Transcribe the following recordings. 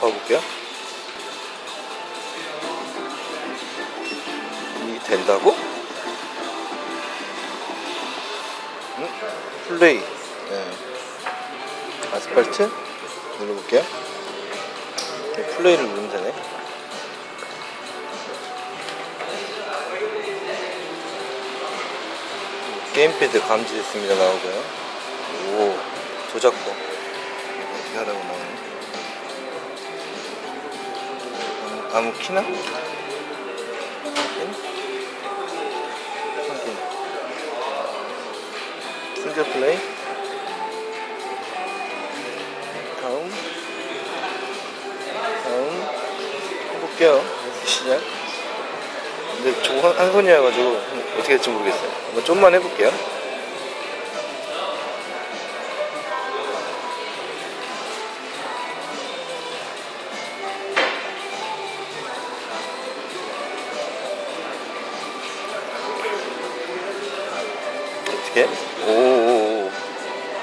봐볼게요. 이 된다고? 응? 플레이. 네. 아스팔트 눌러볼게요. 네, 플레이를 누르면 되네. 게임패드 감지됐습니다 나오고요. 오 조작법 어떻게 하라고 나오네. 아무, 키나? 싱글 플레이. 다음. 다음. 해볼게요. 시작. 근데 저거 한, 한 손이어가지고 어떻게 될지 모르겠어요. 한번 좀만 해볼게요. 어떻게? 오오오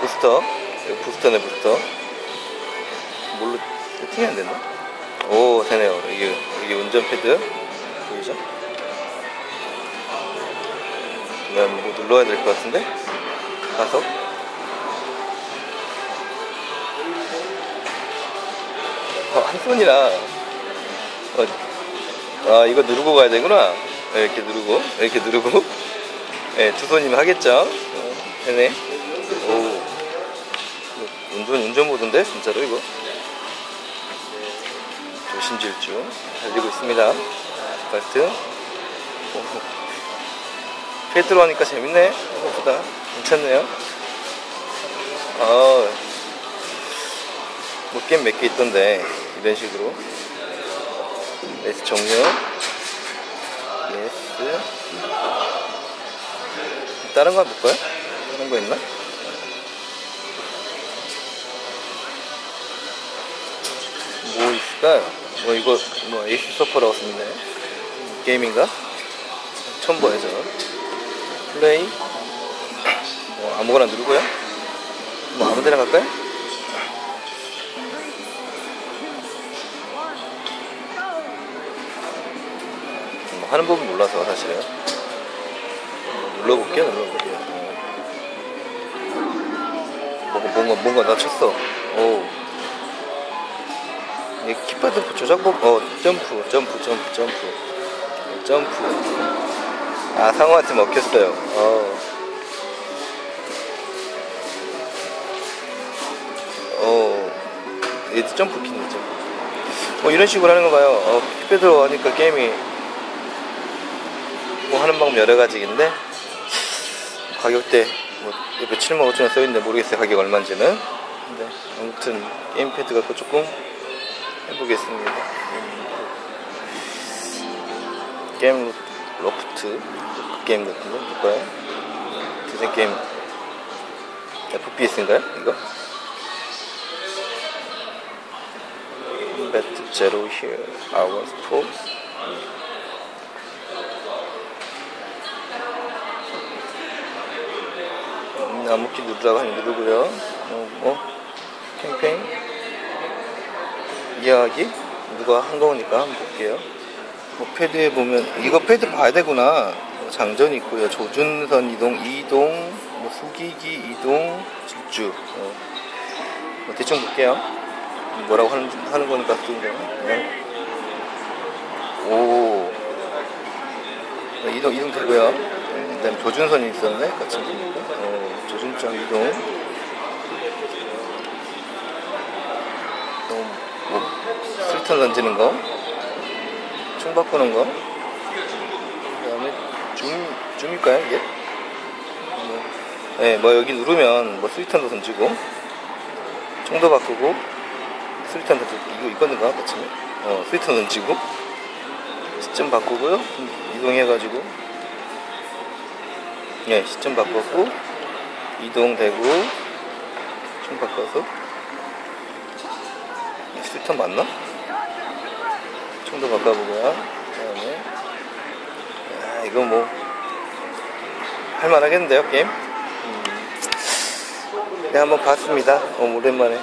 부스터? 이거 부스터네 부스터. 뭘로 세팅이 안 됐나? 오 되네요. 이게 이게 운전 패드? 보이죠? 그냥 뭐 눌러야 될 것 같은데? 가서? 어, 한 손이라 어, 아 이거 누르고 가야 되구나. 네, 이렇게 누르고 이렇게 누르고 네, 두 손이면 하겠죠? 어, 되네. 오. 운전 운전 모드인데 진짜로 이거? 조심질주. 달리고 있습니다. 아스팔트. 오. 페트로 하니까 재밌네. 생각보다 괜찮네요. 아, 뭐 게임 몇 개 있던데 이런 식으로. 레스 종료. 예스 다른 거 볼까요? 다른 거 있나? 뭐 있을까요? 뭐 이거 뭐 에이스 서퍼라고 쓰는데 게임인가? 처음 봐요 저 플레이 뭐 아무거나 누르고요 뭐 아무 데나 갈까요? 뭐 하는 법은 몰라서 사실은 눌러볼게요 어. 뭔가 뭔가 뭔가 나 쳤어. 오이 키패드 조작법 어 점프 점프 점프 점프. 점프. 아 상어한테 먹혔어요. 어. 어. 얘도 점프 킨이죠. 뭐 이런 식으로 하는 거 봐요. 어, 키패드로 하니까 게임이 뭐 하는 방법 여러 가지인데 가격대 뭐 옆에 7만 5천 원 써있는데 모르겠어요 가격 얼마인지는 근데 아무튼 게임 패드 갖고 조금 해보겠습니다 음, 게임 로프트 그 게임 같은 거 볼까요? 디즈니 게임 FPS인가요? 이거? Combat Zero Here Hours 4 나무키 누르라고 하니 누르고요. 어, 뭐 캠페인 이야기? 누가 한 거니까 한번 볼게요. 뭐 패드에 보면 이거 패드 봐야 되구나. 뭐 장전 있고요. 조준선 이동 이동 뭐 숙이기 이동 질주. 어. 뭐 대충 볼게요. 뭐라고 하는, 하는 거니까 그냥 오. 네, 이동 이동 되고요. 그 다음에 조준선이 있었네. 같이 보니까. 어, 조준장 이동 또 뭐, 술탄 던지는 거 총 바꾸는 거. 그 다음에 줌, 줌일까요, 이게? 뭐, 네, 뭐 여기 누르면 뭐 스리탄도 던지고, 총도 바꾸고, 스리탄 던지고, 이거, 이거는가, 같이? 어, 스리탄 던지고, 시점 바꾸고요. 이동해가지고, 예, 시점 바꿨고, 이동되고, 총 바꿔서, 스리탄 맞나? 총도 바꿔보고요. 그다음에 야, 이거 뭐 할만하겠는데요 게임? 음. 네 한번 봤습니다. 어, 오랜만에.